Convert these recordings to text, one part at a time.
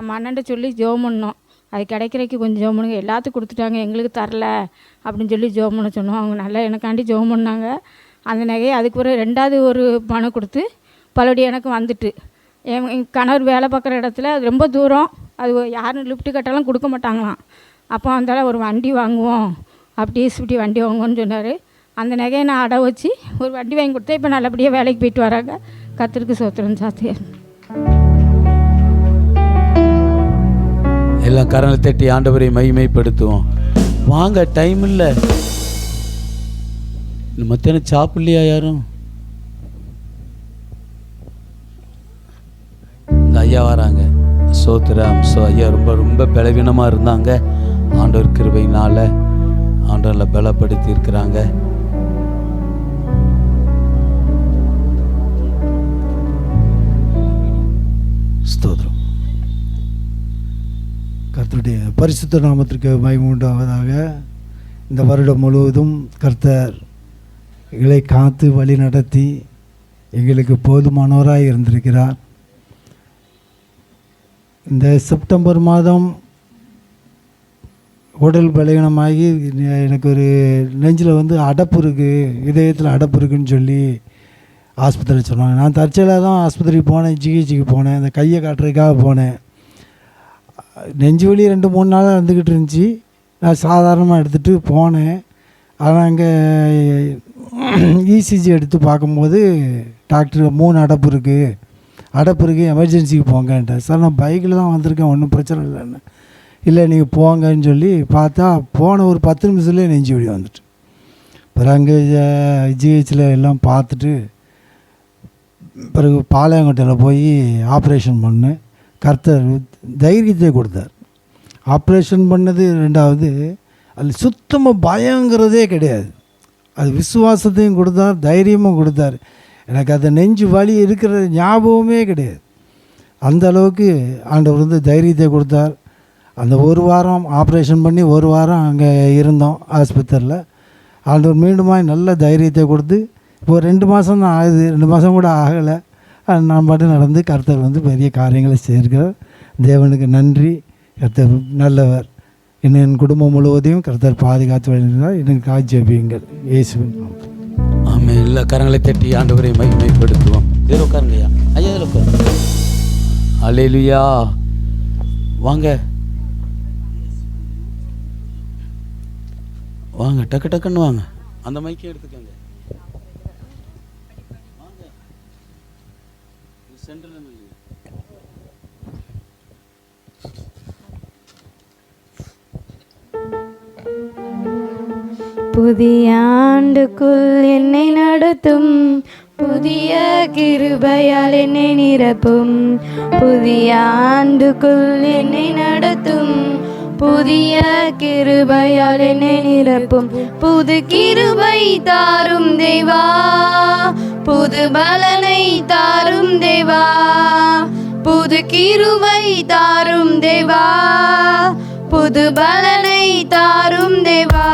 நம்ம அண்ணன்ட்ட சொல்லி ஜோம் பண்ணோம் அது கிடைக்கிறக்கு கொஞ்சம் ஜோம் பண்ணுங்க எல்லாத்துக்கும் கொடுத்துட்டாங்க. எங்களுக்கு தரல அப்படின்னு சொல்லி ஜோம் பண்ண சொன்னோம். அவங்க நல்லா எனக்காண்டி ஜோம் பண்ணாங்க அந்த நகையை அதுக்கு பிறகு ரெண்டாவது ஒரு பணம் கொடுத்து பலபடியும் எனக்கு வந்துட்டு. என் என் கணவர் வேலை பார்க்குற இடத்துல அது ரொம்ப தூரம். அது யாரும் லிஃப்ட்டு கட்டெல்லாம் கொடுக்க மாட்டாங்களாம். அப்போ வந்தாலும் ஒரு வண்டி வாங்குவோம். அப்படி இப்படி வண்டி வாங்குவோன்னு சொன்னார். அந்த நகையை நான் அடை வச்சு ஒரு வண்டி வாங்கி கொடுத்தேன். இப்போ நல்லபடியாக வேலைக்கு போயிட்டு வராங்க. கத்திரிக்கு சோத்திரம் சாத்தியார் எல்லாம் கரங்களை தட்டி ஆண்டவரை மகிமைப்படுத்துவோம். வாங்க டைம் இல்லை. மத்தியானம் சாப்பிடலையா யாரும்? இந்த ஐயா வராங்க. சோத்ராம் சோ ஐயா ரொம்ப ரொம்ப பலவீனமாக இருந்தாங்க. ஆண்டவர் கிருபையினால ஆண்டவரில் பலப்படுத்தி இருக்கிறாங்க கர்த்தருடைய பரிசுத்த நாமத்திற்கு மகிமை இந்த வருடம் முழுவதும் கர்த்தர் எங்களை காத்து வழி நடத்தி எங்களுக்கு போதுமானவராக இருந்திருக்கிறார். இந்த செப்டம்பர் மாதம் உடல் பலகீனமாகி எனக்கு ஒரு நெஞ்சில் வந்து அடப்பு இருக்குது இதயத்தில் அடப்பு இருக்குதுன்னு சொல்லி ஆஸ்பத்திரி சொன்னாங்க. நான் தற்செயலாக தான் ஆஸ்பத்திரிக்கு போனேன் சிகிச்சைக்கு போனேன் இந்த கையை காட்டுறதுக்காக போனேன். நெஞ்சு வலி ரெண்டு மூணு நாளாக இருந்துக்கிட்டு இருந்துச்சு. நான் சாதாரணமாக எடுத்துகிட்டு போனேன். ஆனால் அங்கே இசிஜி எடுத்து பார்க்கும்போது டாக்டர் மூணு அடப்பு இருக்குது அடப்பு இருக்குது எமர்ஜென்சிக்கு போங்கன்ட்டேன் சார் நான் பைக்கில் தான் வந்திருக்கேன் ஒன்றும் பிரச்சனை இல்லைன்னு இல்லை நீங்கள் போங்கன்னு சொல்லி பார்த்தா போன ஒரு பத்து நிமிஷத்துலேயே நெஞ்சு வலி வந்துட்டு. பிறகு அங்கே ஜிஹெச்சில் எல்லாம் பார்த்துட்டு பிறகு பாளையங்கோட்டையில் போய் ஆப்ரேஷன் பண்ணேன். கர்த்தர் தைரியத்தை கொடுத்தார். ஆப்ரேஷன் பண்ணது ரெண்டாவது அதில் சுத்தமாக பயங்கிறதே கிடையாது. அது விசுவாசத்தையும் கொடுத்தார் தைரியமும் கொடுத்தார். எனக்கு அந்த நெஞ்சு வலி இருக்கிற ஞாபகமே கிடையாது. அந்த அளவுக்கு ஆண்டவர் வந்து தைரியத்தை கொடுத்தார். அந்த ஒரு வாரம் ஆப்ரேஷன் பண்ணி ஒரு வாரம் அங்கே இருந்தோம் ஆஸ்பத்திரியில். ஆண்டவர் மீண்டுமாய் நல்ல தைரியத்தை கொடுத்து இப்போ ரெண்டு மாதம் தான் ஆகுது ரெண்டு மாதம் கூட ஆகலை. நான் பாட்டு நடந்து கர்த்தர் வந்து பெரிய காரியங்களை செய்கிறார். தேவனுக்கு நன்றி. கர்த்தர் நல்லவர். இன்னும் என் குடும்பம் முழுவதையும் கர்த்தர் பாதுகாத்து வருகிறார் எனக்கு காஜபியுங்கள் இயேசுவின் ஆமே எல்லா கரங்களை தட்டி ஆண்டவரை மகிமைப்படுத்துவோம். இதில் உட்காருங்கய்யா ஐயா இதில் உட்காருங்க அலேலுயா வாங்க. வாங்க டக்கு டக்குன்னு வாங்க. அந்த மைக்கே எடுத்துக்கோங்க. சென்டர்ல நில்லுங்க. புதிய ஆண்டுக்குள் என்னை நடத்தும். புதிய கிருபையால் என்னை நிரப்பும். புதிய ஆண்டுக்குள் என்னை நடத்தும். புதிய கிருபையால் என்னை நிரப்பும். புது கிருபை தாரும் தேவா. புது பலனை தாரும் தேவா. புது கிருபை தாரும் தேவா. புது பலனை தாரும் தேவா.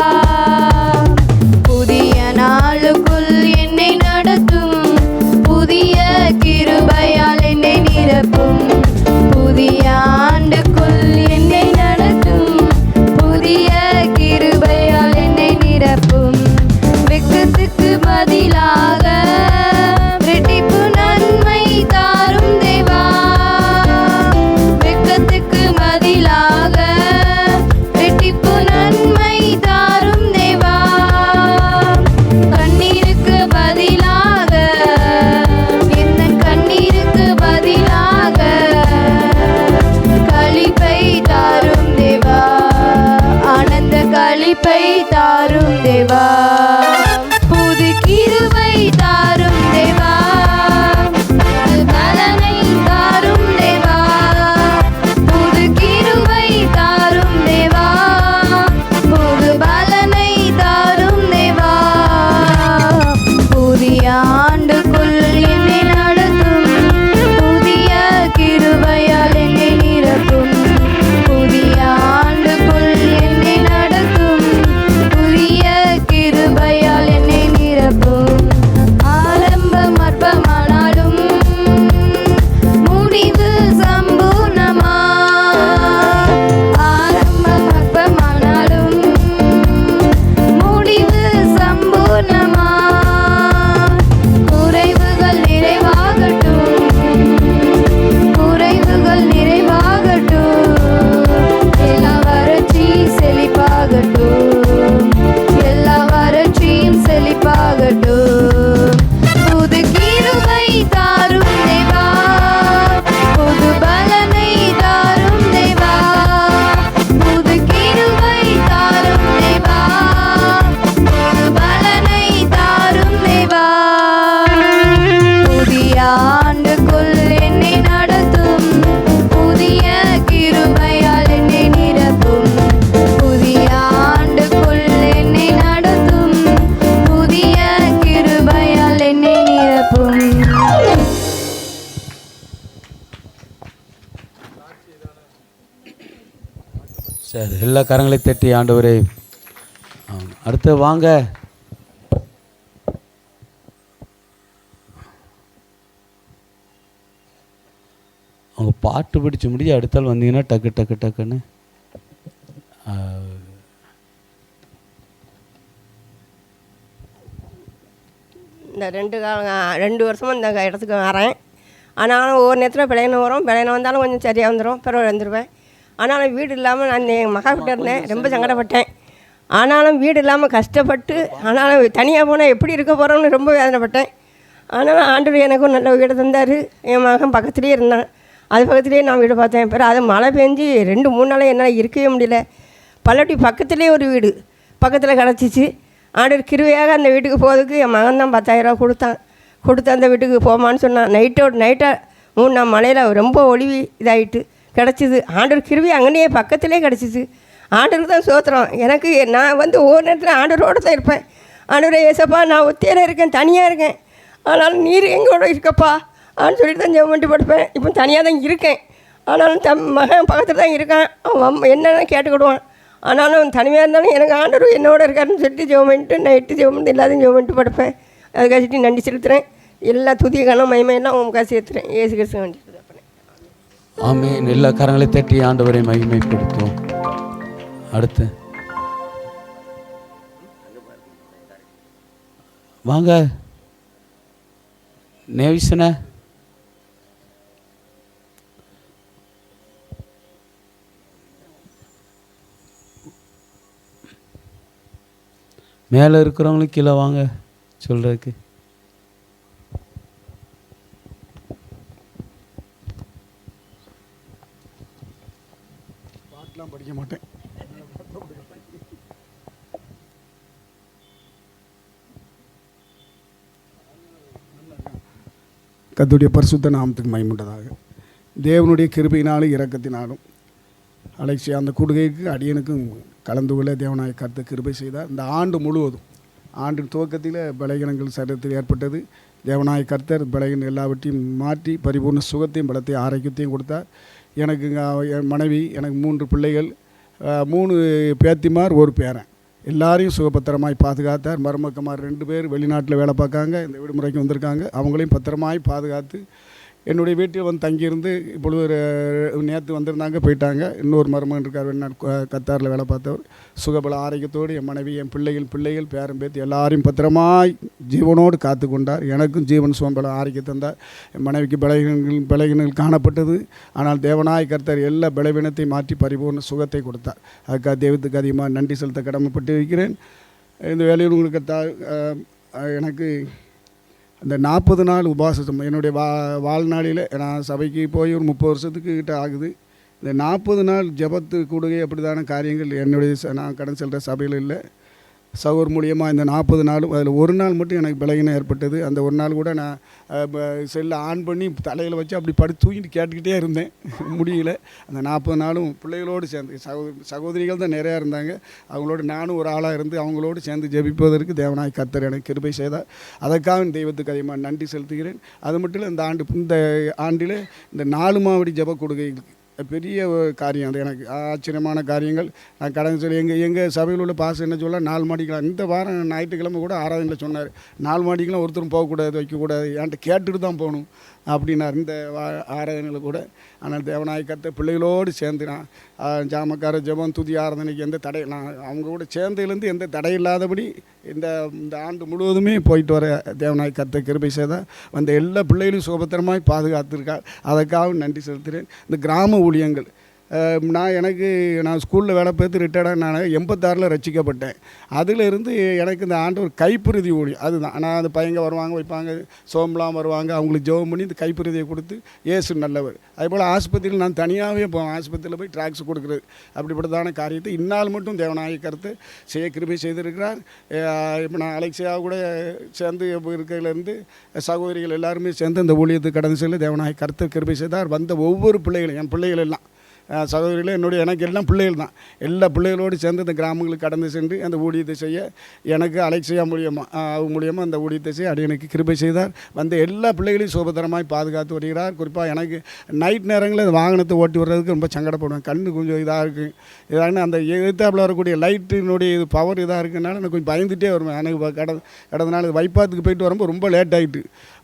சரி எல்லா கரங்களை தட்டி ஆண்டவரே அடுத்து வாங்க. அவங்க பாட்டு பிடிச்சு முடிஞ்சு அடுத்தால் வந்தீங்கன்னா டக்கு டக்கு டக்குன்னு. இந்த ரெண்டு கால ரெண்டு வருஷமாக இந்த இடத்துக்கு வரேன். ஆனாலும் ஒவ்வொரு நேரத்தில் பிழையின வரும். பிழையின வந்தாலும் கொஞ்சம் சரியாக வந்துடும் பிறகு வந்துடுவேன் ஆனாலும் வீடு இல்லாமல் நான் எங்கள் மகா கிட்ட இருந்தேன். ரொம்ப சங்கடப்பட்டேன். ஆனாலும் வீடு இல்லாமல் கஷ்டப்பட்டு ஆனாலும் தனியாக போனால் எப்படி இருக்க போகிறோம்னு ரொம்ப வேதனைப்பட்டேன். ஆனாலும் ஆண்டவர் எனக்கும் நல்ல வீடு தந்தார். என் மகன் பக்கத்துலேயே இருந்தான். அது பக்கத்துலேயே நான் வீடு பார்த்தேன். பிறகு அது மழை பெஞ்சு ரெண்டு மூணு நாளாக என்னால் இருக்கவே முடியல. பல்லட்டி பக்கத்துலேயே ஒரு வீடு. பக்கத்தில் கிடச்சிச்சு. ஆண்டவர் கிருவையாக அந்த வீட்டுக்கு போகிறதுக்கு என் மகன் தான் பத்தாயிரரூவா கொடுத்தான். கொடுத்து அந்த வீட்டுக்கு போமான்னு சொன்னான். நைட்டோட நைட்டாக மூணு நாள் மழையில் ரொம்ப ஒளிவி இதாகிட்டு கிடச்சிது. ஆண்டவர் கிருவி அங்கனையே பக்கத்துலேயே கிடச்சிது. ஆண்டவர் தான் சோத்திரம். எனக்கு நான் வந்து ஒவ்வொரு நேரத்தில் ஆண்டவரோடு தான் இருப்பேன். ஆண்டவரே ஏசப்பா நான் ஒத்தையில் இருக்கேன் தனியாக இருக்கேன். ஆனாலும் நீர் எங்களோட இருக்கப்பா அப்படின்னு சொல்லிட்டு தான் ஜெபம் பண்ணிட்டு படுப்பேன். இப்போ தனியாக தான் இருக்கேன். ஆனாலும் தம் மகன் பக்கத்தில் தான் இருக்கான். அவன் என்னென்ன கேட்டுக்கிடுவான். ஆனாலும் தனிமையாக இருந்தாலும் எனக்கு ஆண்டவர் என்னோட இருக்காருன்னு சொல்லிட்டு ஜெபம் பண்ணிட்டு நைட்டு ஜெபம் பண்ணிட்டு எல்லாத்தையும் ஜெபம் பண்ணிட்டு படுப்பேன். அதுக்காக நன்றி செலுத்துகிறேன் எல்லா துதிய கணம் மயமையெல்லாம் உங்களுக்காக சேர்த்துறேன் ஏசு கிறிஸ்து நன்றி ஆமென். எல்லா கரங்களை தட்டி ஆண்டவரை மகிமைப்படுத்தும் அடுத்து. வாங்க. நேவிசன. மேலே இருக்கிறவங்களும் கீழே வாங்க சொல்கிறதுக்கு மாட்டேன். கத்துடைய பரிசுத்த நாமத்துக்கு மைமுண்டதாக தேவனுடைய கிருபையினாலும் இரக்கத்தினாலும் அலெக்சியா அந்த கூடுகைக்கு அடியனுக்கும் கலந்து கொள்ள தேவனாய கருத்து கிருபை செய்தார். இந்த ஆண்டு முழுவதும் ஆண்டின் துவக்கத்தில் பலகீனங்கள் சரீரத்தில் ஏற்பட்டது. தேவநாய கர்த்தர் பலகீனம் எல்லாவற்றையும் மாற்றி பரிபூர்ண சுகத்தையும் பலத்தையும் ஆரோக்கியத்தையும் கொடுத்தார். எனக்கு என் மனைவி எனக்கு மூன்று பிள்ளைகள். மூணு பேத்திமார் ஒரு பேரன். எல்லாரையும் சுகபத்திரமாய் பாதுகாத்தார். மருமக்கமார் ரெண்டு பேர் வெளிநாட்டில் வேலை பார்க்காங்க. இந்த விடுமுறைக்கு வந்திருக்காங்க. அவங்களையும் பத்திரமாய் பாதுகாத்து என்னுடைய வீட்டில் வந்து தங்கியிருந்து இப்பொழுது ஒரு நேற்று வந்திருந்தாங்க போயிட்டாங்க. இன்னொரு மருமகன் இருக்கார் வெளிநாடு கத்தாரில் வேலை பார்த்தவர். சுகபல ஆரோக்கியத்தோடு என் மனைவி என் பிள்ளைகள் பிள்ளைகள் பேரன் பேத்து எல்லாரையும் பத்திரமாய் ஜீவனோடு காத்து கொண்டார். எனக்கும் ஜீவன் சுகபல ஆரோக்கியம் தந்தார். என் மனைவிக்கு பலகீனங்கள் பலகீனங்கள் காணப்பட்டது. ஆனால் தேவனாய் கர்த்தர் எல்லா பலவீனத்தை மாற்றி பரிபூர்ண சுகத்தை கொடுத்தார். அதுக்காக தெய்வத்துக்கு அதிகமாக நன்றி செலுத்த கடமைப்பட்டு இருக்கிறேன் இந்த வேலையில் உங்களுக்கு தா எனக்கு அந்த நாற்பது நாள் உபாசம் என்னுடைய வா வாழ்நாளில் நான் சபைக்கு போய் ஒரு முப்பது வருஷத்துக்கு கிட்ட ஆகுது. இந்த நாற்பது நாள் ஜெபத்து கூடுகை அப்படிதான காரியங்கள் என்னுடைய நான் கடன் செல்கிற சபையில் இல்லை. சகோர் மூலியமாக இந்த நாற்பது நாளும் அதில் ஒரு நாள் மட்டும் எனக்கு பலகீனம் ஏற்பட்டது. அந்த ஒரு நாள் கூட நான் செல்லை ஆன் பண்ணி தலையில் வச்சு அப்படி படுத்து தூங்கிட்டு கேட்டுக்கிட்டே இருந்தேன். முடியல. அந்த நாற்பது நாளும் பிள்ளைகளோடு சேர்ந்து சகோதரி சகோதரிகள் தான் நிறையா இருந்தாங்க. அவங்களோட நானும் ஒரு ஆளாக இருந்து அவங்களோடு சேர்ந்து ஜெபிப்பதற்கு தேவனாய் கத்தர் எனக்கு கிருபை செய்தார். அதற்காக தெய்வத்துக்கு அதிகமாக நன்றி செலுத்துகிறேன். அது மட்டும் இல்லை இந்த ஆண்டு இந்த ஆண்டில் இந்த நாலு மாவடி ஜெப கொடுகை பெரிய ஒரு காரியம் அது. எனக்கு ஆச்சரியமான காரியங்கள். நான் கடன் சொல்லி எங்கள் எங்கள் சபையில் உள்ள பாசம் என்ன சொல்ல நாலு மாடிக்கலாம் இந்த வாரம் ஞாயிற்றுக்கிழமை கூட ஆராதனையில் சொன்னார். நாலு மாடிக்கெலாம் ஒருத்தரும் போகக்கூடாது வைக்கக்கூடாது. என்கிட்ட கேட்டுட்டு தான் போகணும். அப்படின்னார். இந்த ஆராதனையில் கூட. ஆனால் தேவநாயக்கத்தை பிள்ளைகளோடு சேர்ந்து நான் ஜாமக்கார ஜெபம் துதி ஆராதனைக்கு எந்த தடை நான் அவங்க கூட சேர்ந்ததுலேருந்து எந்த தடை இல்லாதபடி இந்த இந்த ஆண்டு முழுவதுமே போயிட்டு வர தேவநாயகத்தை கிருபை செய்தால் வந்த எல்லா பிள்ளைகளையும் சுபத்திரமாய் பாதுகாத்திருக்கார். அதற்காக நன்றி செலுத்துகிறேன். இந்த கிராம ஊழியங்கள் நான் எனக்கு நான் ஸ்கூலில் வேலை பார்த்து ரிட்டையர்டாக நான் எண்பத்தாறில் ரசிக்கப்பட்டேன். அதிலிருந்து எனக்கு இந்த ஆண்டவர் கைப்பிரதி ஓடி அதுதான். நான் அந்த பையங்க வருவாங்க வைப்பாங்க சோம்பலாம் வருவாங்க அவங்களுக்கு ஜெபம் பண்ணி இந்த கைப்பிரதியை கொடுத்து இயேசு நல்லவர். அதுபோல் ஆஸ்பத்திரியில் நான் தனியாகவே போவேன். ஆஸ்பத்திரியில் போய் ட்ராக்ஸ் கொடுக்குறது அப்படிப்பட்டதான காரியத்தை இன்னால் மட்டும் தேவநாயக கருத்து செய்ய கிருபை செய்திருக்கிறார். இப்போ நான் அலெக்சியா கூட சேர்ந்து இருக்கிறதுலேருந்து சகோதரிகள் எல்லாருமே சேர்ந்து இந்த ஊழியத்துக்கு கடந்து செல்ல தேவநாயக கருத்து கிருபை செய்தார். வந்த ஒவ்வொரு பிள்ளைகளும் என் பிள்ளைகள் எல்லாம் சகோதரிகளே என்னுடைய எனக்கு எல்லாம் பிள்ளைகள் தான். எல்லா பிள்ளைகளோடு சேர்ந்து இந்த கிராமங்களுக்கு கடந்து சென்று அந்த ஊழியத்தை செய்ய எனக்கு அலெக்சியா மூலியமாக அவங்க மூலியமாக அந்த ஊழியத்தை செய்ய அடியனுக்கு கிருபை செய்தார். வந்த எல்லா பிள்ளைகளையும் சுபத்திரமாய் பாதுகாத்து வருகிறார். குறிப்பாக எனக்கு நைட் நேரங்களில் அந்த வாகனத்தை ஓட்டி வர்றதுக்கு ரொம்ப சங்கடப்படுவேன். கண்ணு கொஞ்சம் இதாக இருக்குது இதான அந்த எதிர்த்தாப்பில் வரக்கூடிய லைட்டினுடைய இது பவர் இதாக இருக்குனால எனக்கு கொஞ்சம் பயந்துகிட்டே வருவேன். எனக்கு கடந்த கடந்த நாள் வைப்பாத்துக்கு போயிட்டு வரும்போது ரொம்ப லேட் ஆகிட்டு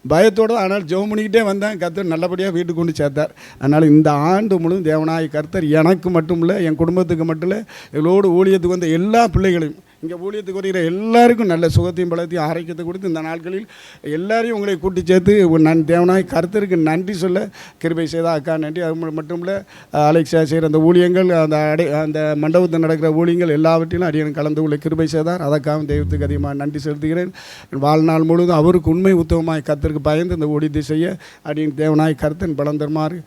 பயத்தோடு ஆனால் ஜெபம் பண்ணிக்கிட்டே வந்தேன். கர்த்தர் நல்லபடியாக வீட்டுக்கு கொண்டு சேர்த்தார். அதனால் இந்த ஆண்டு முழுவதும் தேவனாய் கர்த்தர் எனக்கு மட்டும் இல்லை என் குடும்பத்துக்கு மட்டும் இல்லை எங்களோடு ஊழியத்துக்கு வந்த எல்லா பிள்ளைகளையும் இங்கே ஊழியத்துக்கு வருகிற எல்லாருக்கும் நல்ல சுகத்தையும் பலத்தையும் ஆரோக்கியத்தை கொடுத்து இந்த நாட்களில் எல்லாரையும் உங்களை கூட்டி சேர்த்து நன் தேவனாய் கருத்தருக்கு நன்றி சொல்ல கிருபை செய்தா அக்கா நன்றி. அது மட்டும் இல்லை அலெக்ஸா செய்கிற அந்த ஊழியங்கள் அந்த அடை அந்த மண்டபத்தில் நடக்கிற ஊழியங்கள் எல்லாவற்றிலும் அடியன் கலந்து உள்ள கிருபை செய்தார். அதற்காக தெய்வத்துக்கு அதிகமாக நன்றி செலுத்துகிறேன். வாழ்நாள் முழுவதும் அவருக்கு உண்மை உத்தவமாய் கருத்தருக்கு பயந்து இந்த ஊழியத்தை செய்ய அடியின் தேவனாய் கருத்தன் பலம் தருமாறு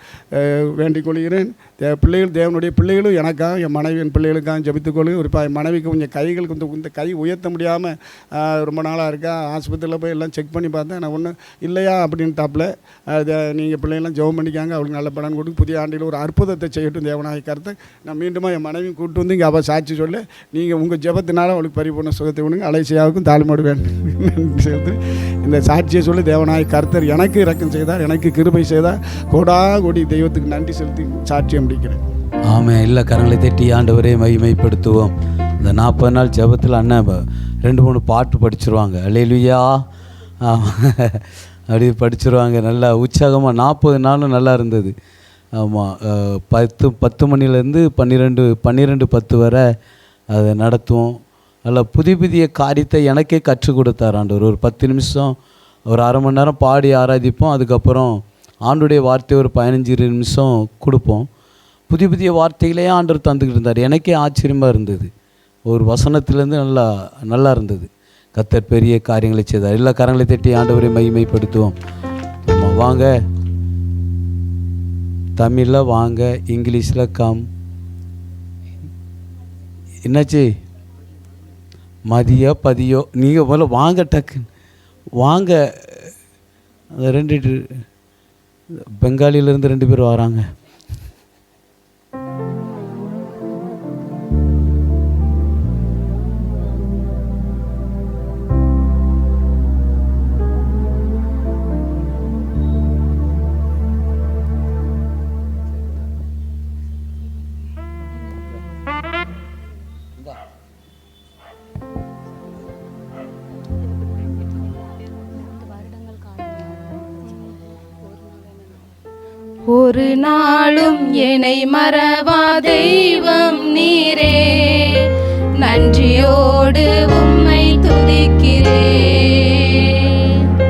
வேண்டிக் கொள்கிறேன். தே- பிள்ளைகள் தேவனுடைய பிள்ளைகளும் எனக்காக என் மனைவியின் பிள்ளைகளுக்காக ஜபித்துக் கொள்ளும் ஒரு மனைவிக்கு கொஞ்சம் கைகள் கொஞ்சம் இந்த கை உயர்த்த முடியாமல் ரொம்ப நாளாக இருக்கா? ஆஸ்பத்திரியில் போய் எல்லாம் செக் பண்ணி பார்த்தேன். நான் ஒன்றும் இல்லையா? அப்படின்ட்டாப்பில் அதை நீங்கள் பிள்ளைங்களாம் ஜெபம் பண்ணிக்காங்க. அவளுக்கு நல்ல பலன் கொடுத்து புதிய ஆண்டில் ஒரு அற்புதத்தை செய்யட்டும் தேவனாய் கருத்தை. நான் மீண்டும் என் மனைவி கூப்பிட்டு வந்து இங்கே அவள் சாட்சி சொல்ல நீங்கள் உங்கள் ஜெபத்தினால அவளுக்கு பரிபூர்ண சுகத்தை விடுங்க அலைசியாவுக்கும் தாழ்மாடு வேண்டும் சேர்த்து இந்த சாட்சியை சொல்லி தேவனாய் கருத்தர் எனக்கு இறக்கம் செய்தார். எனக்கு கிருபை செய்தார். கோடா கோடி தெய்வத்துக்கு நன்றி செலுத்தி சாட்சியம் முடிக்கிறேன். ஆமாம் இல்லை கரங்களை தட்டி ஆண்டவரே மகிமைப்படுத்துவோம். இந்த நாற்பது நாள் ஜெபத்தில் அண்ணன் ரெண்டு மூணு பாட்டு படிச்சிருவாங்க. அலையிலுயா? அப்படி படிச்சிருவாங்க. நல்லா உற்சாகமாக நாற்பது நாளும் நல்லா இருந்தது. ஆமாம் பத்து பத்து மணிலேருந்து பன்னிரெண்டு பன்னிரெண்டு பத்து வரை அதை நடத்துவோம். நல்லா புதிய புதிய காரியத்தை எனக்கே கற்றுக் கொடுத்தார் ஆண்டவர். ஒரு பத்து நிமிஷம் ஒரு அரை மணி நேரம் பாடி ஆராதிப்போம். அதுக்கப்புறம் ஆண்டுடைய வார்த்தை ஒரு பதினஞ்சு இருபது நிமிஷம் கொடுப்போம். புதிய புதிய வார்த்தைகளே ஆண்டவர் தந்துக்கிட்டு இருந்தார். எனக்கே ஆச்சரியமாக இருந்தது. ஒரு வசனத்திலேருந்து நல்லா நல்லா இருந்தது. கத்தர் பெரிய காரியங்களை செய்தார். எல்லா கரங்களை தட்டி ஆண்டவரை மகிமைப்படுத்துவோம். நம்ம வாங்க. தமிழில் வாங்க இங்கிலீஷில் கம். என்னாச்சு? மதியோ பதியோ? நீங்கள் முதல்ல வாங்க டக்குன்னு. வாங்க. அந்த ரெண்டு பெங்காலியிலேருந்து ரெண்டு பேர் வராங்க. நாளும் என்னை மறவா தெய்வம் நீரே. நன்றியோடு உம்மை துதிக்கிறே.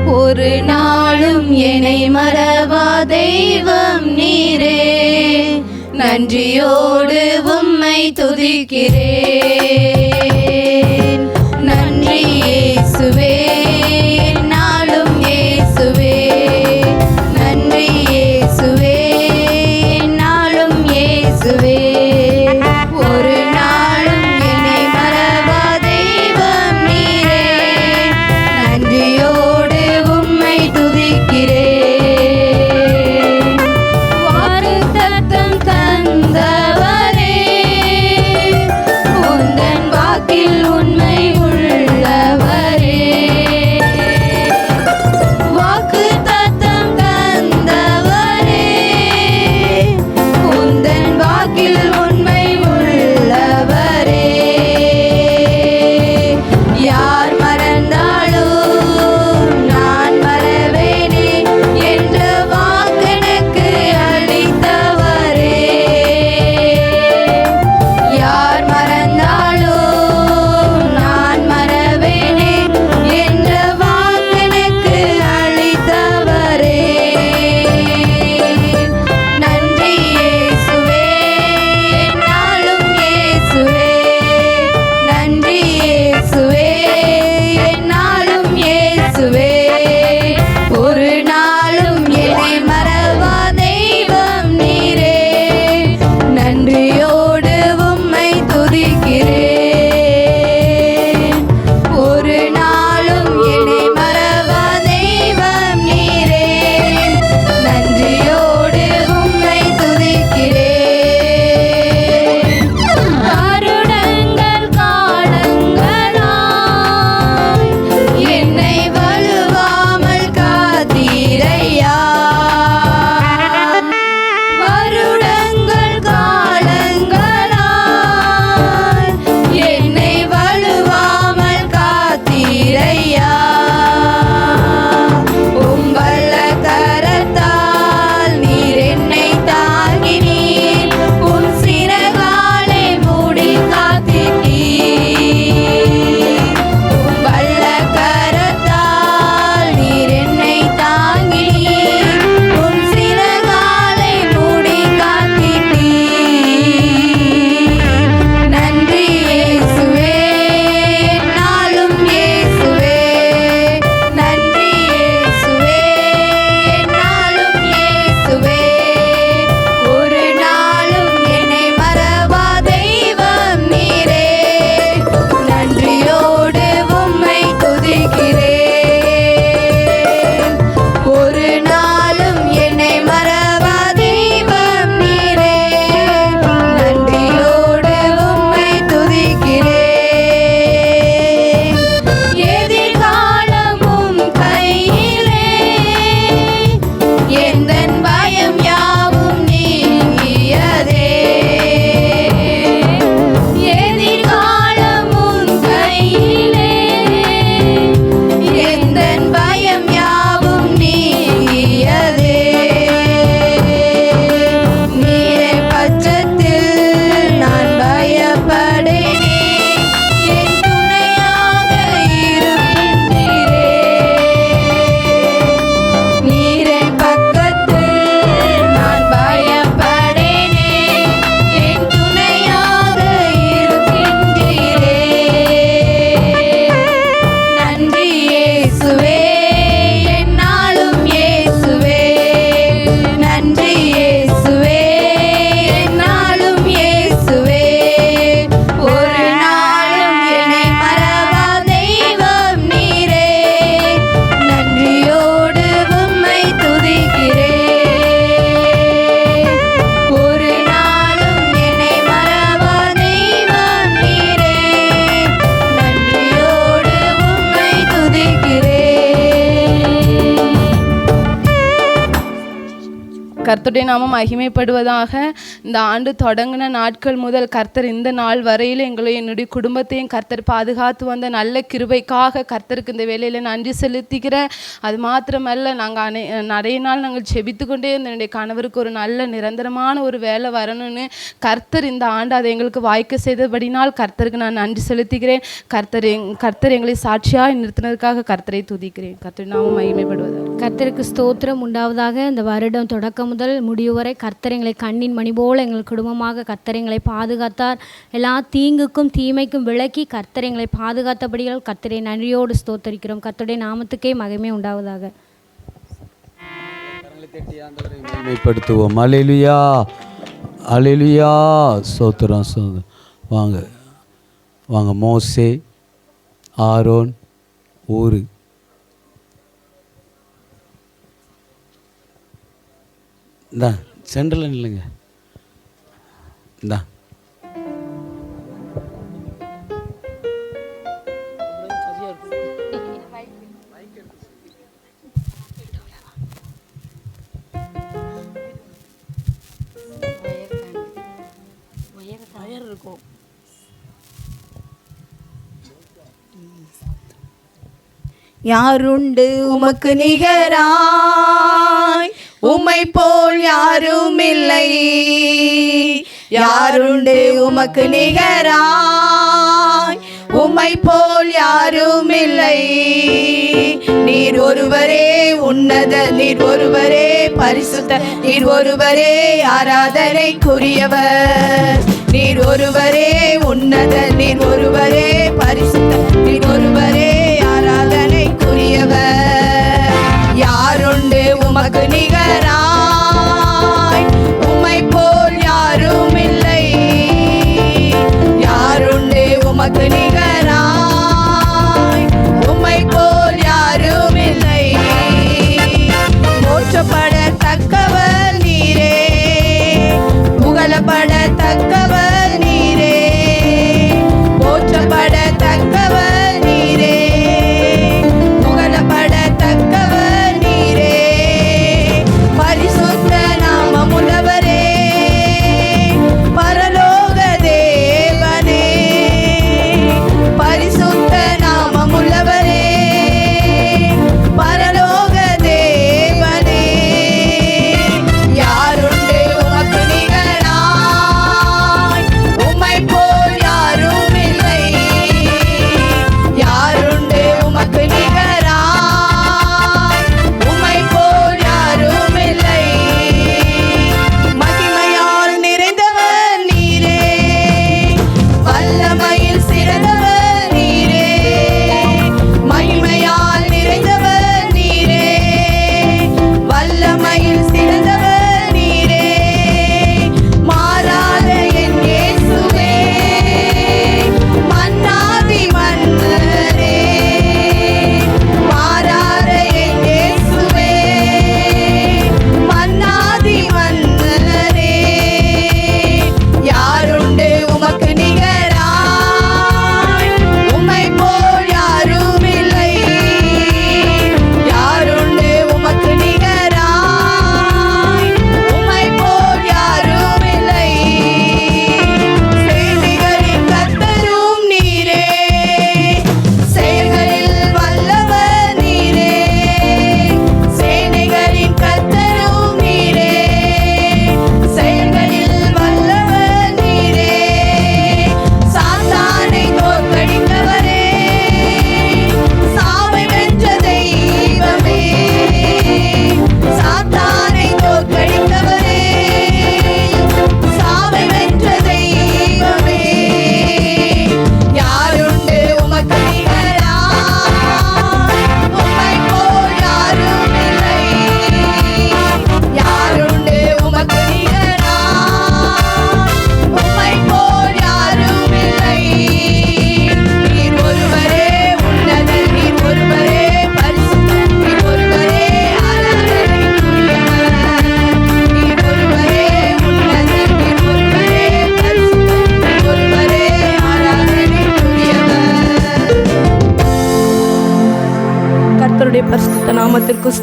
ஒரு நாளும் என்னை மறவா தெய்வம் நீரே. நன்றியோடு உம்மை துதிக்கிறேன். நன்றி கர்த்தருடைய நாமம் மகிமைப்படுவதாக இந்த ஆண்டு தொடங்கின நாட்கள் முதல் கர்த்தர் இந்த நாள் வரையில் எங்களை என்னுடைய குடும்பத்தையும் கர்த்தர் பாதுகாத்து வந்த நல்ல கிருபைக்காக கர்த்தருக்கு இந்த வேலையில் நன்றி செலுத்திக்கிறேன் அது மாத்திரமல்ல நாங்கள் அனை நிறைய நாள் நாங்கள் செபித்து கொண்டே இருந்த என்னுடைய கணவருக்கு ஒரு நல்ல நிரந்தரமான ஒரு வேலை வரணும்னு கர்த்தர் இந்த ஆண்டு அதை எங்களுக்கு வாய்க்க செய்தபடினால் கர்த்தருக்கு நான் நன்றி செலுத்துகிறேன். கர்த்தர் எங் கர்த்தர் எங்களை சாட்சியாக நிறுத்தினதுக்காக கர்த்தரை துதிக்கிறேன். கர்த்தர் நாமம் மகிமைப்படுவதாக. கர்த்தருக்கு ஸ்தோத்திரம் உண்டாவதாக இந்த வருடம் தொடக்கம் முதல் முடிவு வரை கண்ணின் மணி போல எங்கள் குடும்பமாக கர்த்தரைங்களை பாதுகாத்தார். எல்லா தீங்குக்கும் தீமைக்கும் விலக்கி கர்த்தரைங்களை பாதுகாத்தபடிகள் பாதுகாத்தபடியால் கர்த்தரை நன்றியோடு ஸ்தோத்தரிக்கிறோம். கர்த்தருடைய நாமத்துக்கே மகிமை உண்டாவதாக. மகிமைப்படுத்துவோம். அலையிலுயா அலையிலுயா சோத்திரம் சோதரம் வாங்க வாங்க. மோசே ஆரோன் ஊரு. இந்தா சென்டரில் நில்லுங்க. இந்தா. யாருண்டு உமக்கு நிகராய்? உமை போல் யாரும் இல்லை யாருண்டு உமக்கு நிகராய்? உம்மை போல் யாரும் இல்லை நீர் ஒருவரே உன்னத நீர் ஒருவரே பரிசுத்த நீர் ஒருவரே ஆராதனைக்குரியவர். நீர் ஒருவரே உன்னத நீர் ஒருவரே பரிசுத்த நீர் ஒருவரே ஆராதனைக்குரியவர். உமக்கு நிகரா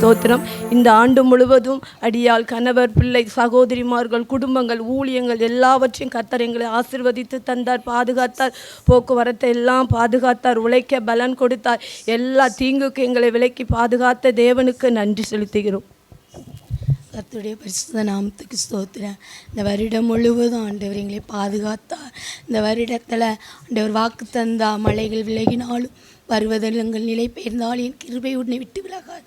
ஸ்தோத்திரம். இந்த ஆண்டு முழுவதும் அடியால் கணவர் பிள்ளை சகோதரிமார்கள் குடும்பங்கள் ஊழியங்கள் எல்லாவற்றையும் கர்த்தர் எங்களை ஆசிர்வதித்து தந்தார் பாதுகாத்தார். போக்குவரத்தை எல்லாம் பாதுகாத்தார் உழைக்க பலன் கொடுத்தார். எல்லா தீங்குக்கு எங்களை விலக்கி பாதுகாத்த தேவனுக்கு நன்றி செலுத்துகிறோம். கத்துடைய பரிசுத்த நாமத்துக்கு ஸ்தோத்திரேன் இந்த வருடம் முழுவதும் ஆண்டவர் எங்களை பாதுகாத்தார். இந்த வருடத்தில் ஆண்டவர் வாக்கு தந்தா மலைகள் விலகினாலும் பருவதங்கள் நிலை பெயர்ந்தால் என் கிருபை உன்னை விட்டு விலகாது.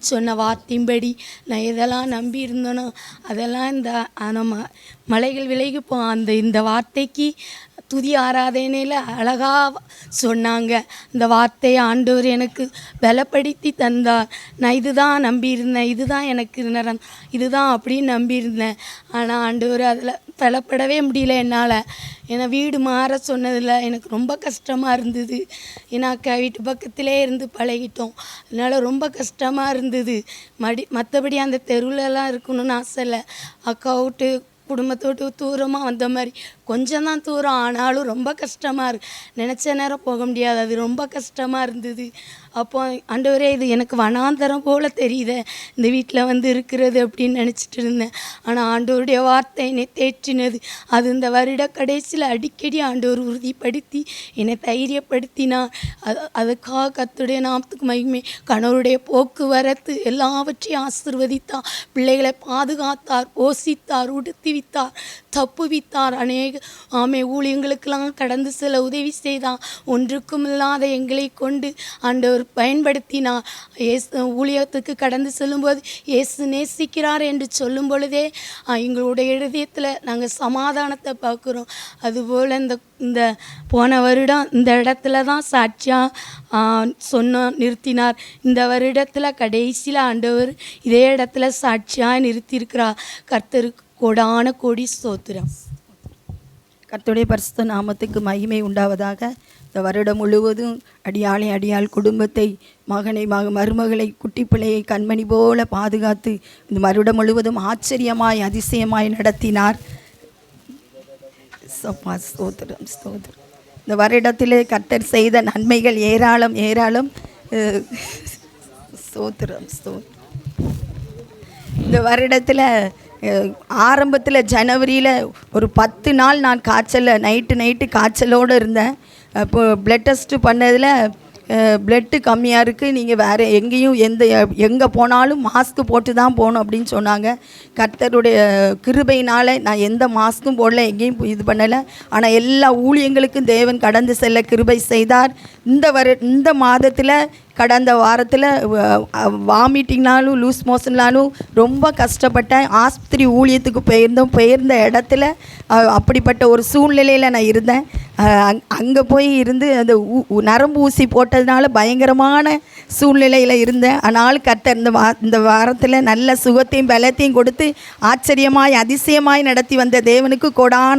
சொன்ன வார்த்தையின்படி நான் எதெல்லாம் நம்பி இருந்தேனோ அதெல்லாம் இந்த நம்ம மலைகள் விலகி போ அந்த இந்த வார்த்தைக்கு துதி ஆராதனையில் அழகாக சொன்னாங்க. இந்த வார்த்தையை ஆண்டவர் எனக்கு பலப்படுத்தி தந்தார். நான் இதுதான் நம்பியிருந்தேன் இதுதான் எனக்கு நிறம் இதுதான் அப்படின்னு நம்பியிருந்தேன். ஆனால் ஆண்டவர் அதில் பலப்படவே முடியல என்னால். ஏன்னா வீடு மாற சொன்னதில் எனக்கு ரொம்ப கஷ்டமாக இருந்தது. ஏன்னா அக்கா வீட்டு பக்கத்திலே இருந்து பழகிட்டோம். அதனால் ரொம்ப கஷ்டமாக இருந்தது. மடி மற்றபடி அந்த தெருவிலலாம் இருக்கணும்னு ஆசை இல்லை. அக்கா விட்டு குடும்பத்தோட்டு தூரமாக வந்த மாதிரி கொஞ்சம் தான் தூரம் ஆனாலும் ரொம்ப கஷ்டமாக இருக்கு. நினச்ச நேரம் போக முடியாது. அது ரொம்ப கஷ்டமாக இருந்தது. அப்போ ஆண்டவரே இது எனக்கு வனாந்தரம் போல் தெரியுதே. இந்த வீட்டில் வந்து இருக்கிறது அப்படின்னு நினச்சிட்டு இருந்தேன். ஆனால் ஆண்டவருடைய வார்த்தை என்னை தேற்றினது. அது இந்த வருட கடைசியில் அடிக்கடி ஆண்டவர் உறுதிப்படுத்தி என்னை தைரியப்படுத்தினார் அது அதுக்காக கத்துடைய நாமத்துக்கு மகிமை கணவருடைய போக்குவரத்து எல்லாவற்றையும் ஆசிர்வதித்தார். பிள்ளைகளை பாதுகாத்தார் போசித்தார் உடுத்தி வித்தார். தப்புவித்தார். அநேக ஆமை ஊழியங்களுக்கெல்லாம் கடந்து செல்ல உதவி செய்தார் ஒன்றுக்கும் இல்லாத எங்களை கொண்டு ஆண்டவர் பயன்படுத்தினார். இயேசு ஊழியத்துக்கு கடந்து செல்லும்போது இயேசு நேசிக்கிறார் என்று சொல்லும் பொழுதே எங்களுடைய இருதயத்தில் நாங்கள் சமாதானத்தை பார்க்குறோம். அதுபோல் இந்த இந்த போன வருடம் இந்த இடத்துல தான் சாட்சியாக சொன்ன நிறுத்தினார். இந்த வருடத்தில் கடைசியில் ஆண்டவர் இதே இடத்துல சாட்சியாக நிறுத்தியிருக்கிறார். கர்த்தருக்கு கோடான கோடி ஸ்தோத்திரம். கர்த்தருடைய பரிசுத்த நாமத்துக்கு மகிமை உண்டாவதாக. இந்த வருடம் முழுவதும் அடியாளை அடியாள் குடும்பத்தை மகனை மக மருமகளை குட்டி பிள்ளையை கண்மணி போல பாதுகாத்து இந்த வருடம் முழுவதும் ஆச்சரியமாய் அதிசயமாய் நடத்தினார். ஸ்தோத்திரம் ஸ்தோத்திரம். இந்த வருடத்திலே கர்த்தர் செய்த நன்மைகள் ஏராளம் ஏராளம். ஸ்தோத்திரம் ஸ்தோத்திரம். இந்த வருடத்தில் ஆரம்பத்தில் ஜனவரியில் ஒரு பத்து நாள் நான் காய்ச்சலில் நைட்டு நைட்டு காய்ச்சலோடு இருந்தேன். இப்போ ப்ளட் டெஸ்ட்டு பண்ணதில் ப்ளட்டு கம்மியாக இருக்குது நீங்கள் வேறு எங்கேயும் எந்த எங்கே போனாலும் மாஸ்க்கு போட்டு தான் போகணும் அப்படின்னு சொன்னாங்க. கர்த்தருடைய கிருபையினால் நான் எந்த மாஸ்க்கும் போடல எங்கேயும் இது பண்ணலை. ஆனால் எல்லா ஊழியங்களுக்கும் தேவன் கடந்து செல்ல கிருபை செய்தார். இந்த வரு இந்த மாதத்தில் கடந்த வாரத்தில் வாமிட்டிங்னாலும் லூஸ் மோஷன்னாலும் ரொம்ப கஷ்டப்பட்டேன். ஆஸ்பத்திரி ஊழியத்துக்கு போயிருந்தோம் போயிருந்த இடத்துல அப்படிப்பட்ட ஒரு சூழ்நிலையில் நான் இருந்தேன். அங்கே போய் இருந்து அந்த ஊ- நரம்பு ஊசி போட்டதுனால பயங்கரமான சூழ்நிலையில் இருந்தேன். ஆனால் கர்த்தர் இந்த வா இந்த வாரத்தில் நல்ல சுகத்தையும் பலத்தையும் கொடுத்து ஆச்சரியமாய் அதிசயமாய் நடத்தி வந்த தேவனுக்கு கொடான